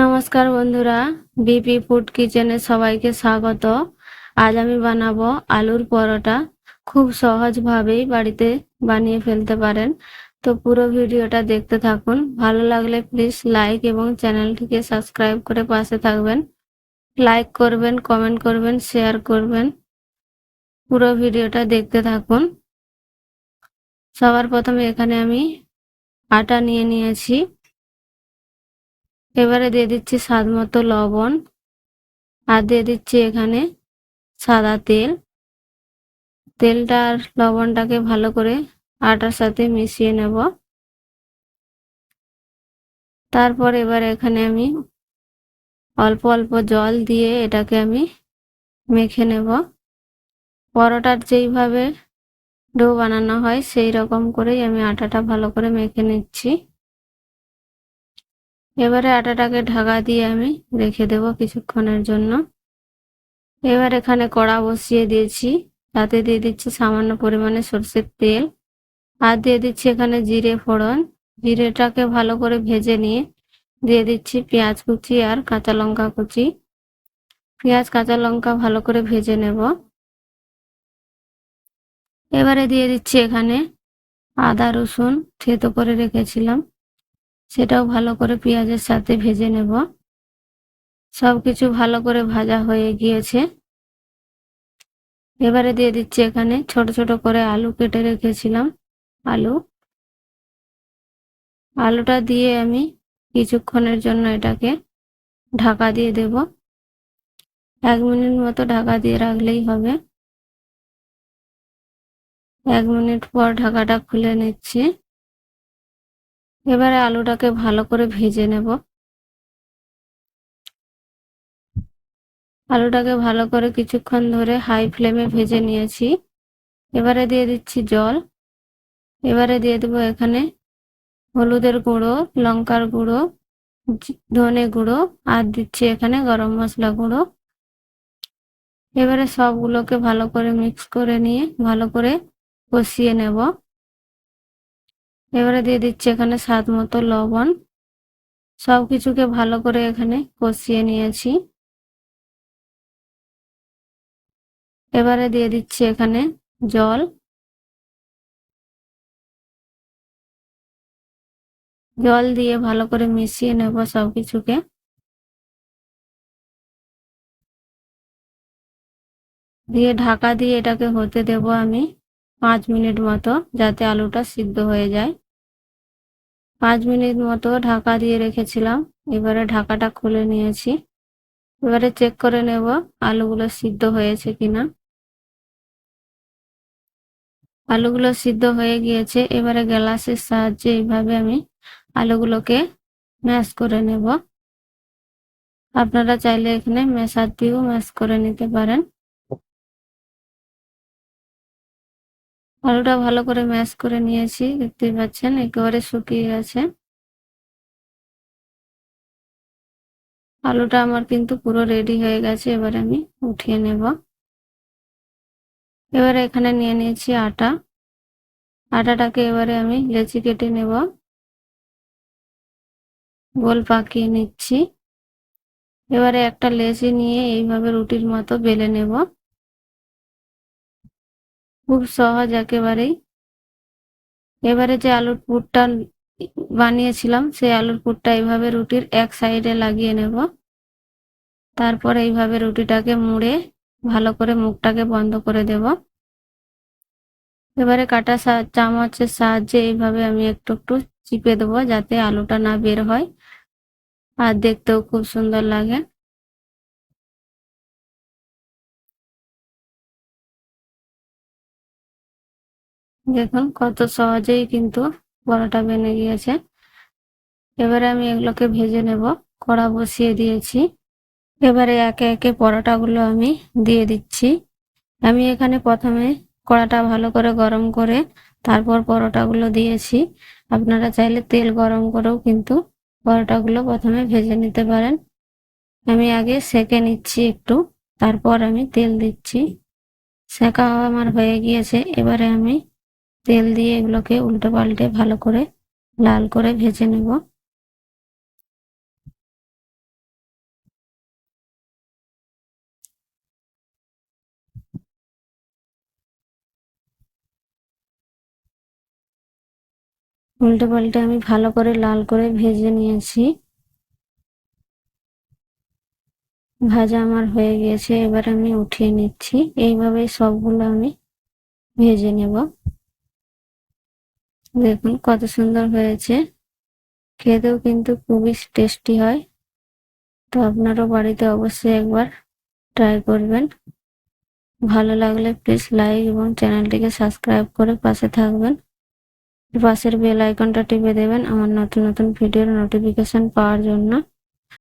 নমস্কার বন্ধুরা, BP food কিচেনে সবাইকে স্বাগত। আজ আমি বানাবো আলুর পরোটা। খুব সহজভাবেই বাড়িতে বানিয়ে ফেলতে পারেন। তো পুরো ভিডিওটা দেখতে থাকুন। ভালো লাগলে প্লিজ লাইক এবং চ্যানেলটিকে সাবস্ক্রাইব করে পাশে থাকবেন। লাইক করবেন কমেন্ট করবেন শেয়ার করবেন। পুরো ভিডিওটা দেখতে থাকুন। সবার প্রথমে এখানে আমি আটা নিয়ে নিয়েছি। এবারে দিয়ে দিচ্ছি স্বাদ মতো লবণ আর দিয়ে দিচ্ছি এখানে সাদা তেল। তেলটা আর লবণটাকে ভালো করে আটার সাথে মিশিয়ে নেব। তারপর এবার এখানে আমি অল্প অল্প জল দিয়ে এটাকে আমি মেখে নেব। পরোটার যেইভাবে ডো বানানো হয়, সেই রকম করেই আমি আটাটা ভালো করে মেখে নিচ্ছি। এবারে আটাটাকে ঢাকা দিয়ে আমি রেখে দেব কিছুক্ষণের জন্য। এবার এখানে কড়া বসিয়ে দিয়েছি। তাতে দিয়ে দিচ্ছি সামান্য পরিমাণে সর্ষের তেল। আর দিয়ে দিচ্ছি এখানে জিরে ফোড়ন। জিরেটাকে ভালো করে ভেজে নিয়ে দিয়ে দিচ্ছি পেঁয়াজ কুচি আর কাঁচা লঙ্কা কুচি। পেঁয়াজ, কাঁচা লঙ্কা ভালো করে ভেজে নেব। এবারে দিয়ে দিচ্ছি এখানে আদা, রসুন থেতো করে রেখেছিলাম। সেটাও ভালো করে পেঁয়াজের সাথে ভেজে নেব। সব কিছু ভালো করে ভাজা হয়ে গিয়েছে। এবারে দিয়ে দিচ্ছি এখানে ছোট ছোট করে আলু কেটে রেখেছিলাম, আলু। আলুটা দিয়ে আমি কিছুক্ষণের জন্য এটাকে ঢাকা দিয়ে দেব। এক মিনিট মতো ঢাকা দিয়ে রাখলেই হবে। এক মিনিট পর ঢাকাটা খুলে নিচ্ছি। এবারে আলুটাকে ভালো করে ভেজে নেব। আলুটাকে ভালো করে কিছুক্ষণ ধরে হাই ফ্লেমে ভেজে নিয়েছি। এবারে দিয়ে দিচ্ছি জল। এবারে দিয়ে দেবো এখানে হলুদের গুঁড়ো, লঙ্কার গুঁড়ো ধনে গুঁড়ো, আর দিচ্ছি এখানে গরম মশলা গুঁড়ো। এবারে সবগুলোকে ভালো করে মিক্স করে নিয়ে ভালো করে কষিয়ে নেব। এবারে দিয়ে দিচ্ছি এখানে স্বাদ মতো লবণ। সব কিছুকে ভালো করে এখানে কষিয়ে নিয়েছি। এবারে দিয়ে দিচ্ছি এখানে জল। জল দিয়ে ভালো করে মিশিয়ে নেব সব কিছুকে। দিয়ে ঢাকা দিয়ে এটাকে হতে দেব আমি। পাঁচ মিনিট মতো যাতে আলুটা সিদ্ধ হয়ে যায়। পাঁচ মিনিট মতো ঢাকা দিয়ে রেখেছিলাম। এবারে ঢাকাটা খুলে নিয়েছি। এবারে চেক করে নেব আলুগুলো সিদ্ধ হয়েছে কিনা। আলুগুলো সিদ্ধ হয়ে গিয়েছে। এবারে গ্লাসের সাহায্যে এইভাবে আমি আলুগুলোকে ম্যাশ করে নেব। আপনারা চাইলে এখানে মেশার দিয়েও ম্যাশ করে নিতে পারেন। আলুটা ভালো করে ম্যাশ করে নিয়েছি, দেখতেই পাচ্ছেন, একেবারে শুকিয়ে গেছে। আলুটা আমার কিন্তু পুরো রেডি হয়ে গেছে, এবারে আমি উঠিয়ে নেব। এবারে এখানে নিয়ে নিয়েছি আটা। আটাটাকে এবারে আমি লেচি কেটে নেব। গোল পাকিয়ে নিচ্ছি। এবারে একটা লেচি নিয়ে এইভাবে রুটির মতো বেলে নেব। খুব সহজ একেবারেই। এবারে যে আলুর পুরটা বানিয়েছিলাম, সেই আলুর পুরটা এইভাবে রুটির এক সাইডে লাগিয়ে নেব। তারপর এইভাবে রুটিটাকে মুড়ে ভালো করে মুখটাকে বন্ধ করে দেব। এবারে কাটা চামচের সাহায্যে এইভাবে আমি একটু একটু চিপে দেবো যাতে আলুটা না বের হয়। আর দেখতেও খুব সুন্দর লাগে। দেখুন, কত সহজেই কিন্তু বড়াটা বেনে গিয়েছে। এবারে আমি এগুলোকে ভেজে নেব। কড়া বসিয়ে দিয়েছি। এবারে একে একে পরোটাগুলো আমি দিয়ে দিচ্ছি। আমি এখানে প্রথমে কড়াটা ভালো করে গরম করে তারপর পরোটাগুলো দিয়েছি। আপনারা চাইলে তেল গরম করেও কিন্তু পরোটাগুলো প্রথমে ভেজে নিতে পারেন। আমি আগে সেকে নিচ্ছি একটু, তারপর আমি তেল দিচ্ছি। সেকা আমার হয়ে গিয়েছে। এবারে আমি তেল দিয়ে এগুলোকে উল্টে পাল্টে ভালো করে লাল করে ভেজে নেব। উল্টো পাল্টে আমি ভালো করে লাল করে ভেজে নিয়েছি। ভাজা আমার হয়ে গিয়েছে, এবার আমি উঠিয়ে নিচ্ছি। এইভাবে সবগুলো আমি ভেজে নেব। দেখুন কত সুন্দর হয়েছে। খেতেও কিন্তু খুবই টেস্টি হয়। তো আপনারও বাড়িতে অবশ্যই একবার ট্রাই করবেন। ভালো লাগলে প্লিজ লাইক এবং চ্যানেলটিকে সাবস্ক্রাইব করে পাশে থাকবেন। পাশের বেল আইকনটা টিপে দেবেন আমার নতুন নতুন ভিডিওর নোটিফিকেশন পাওয়ার জন্য।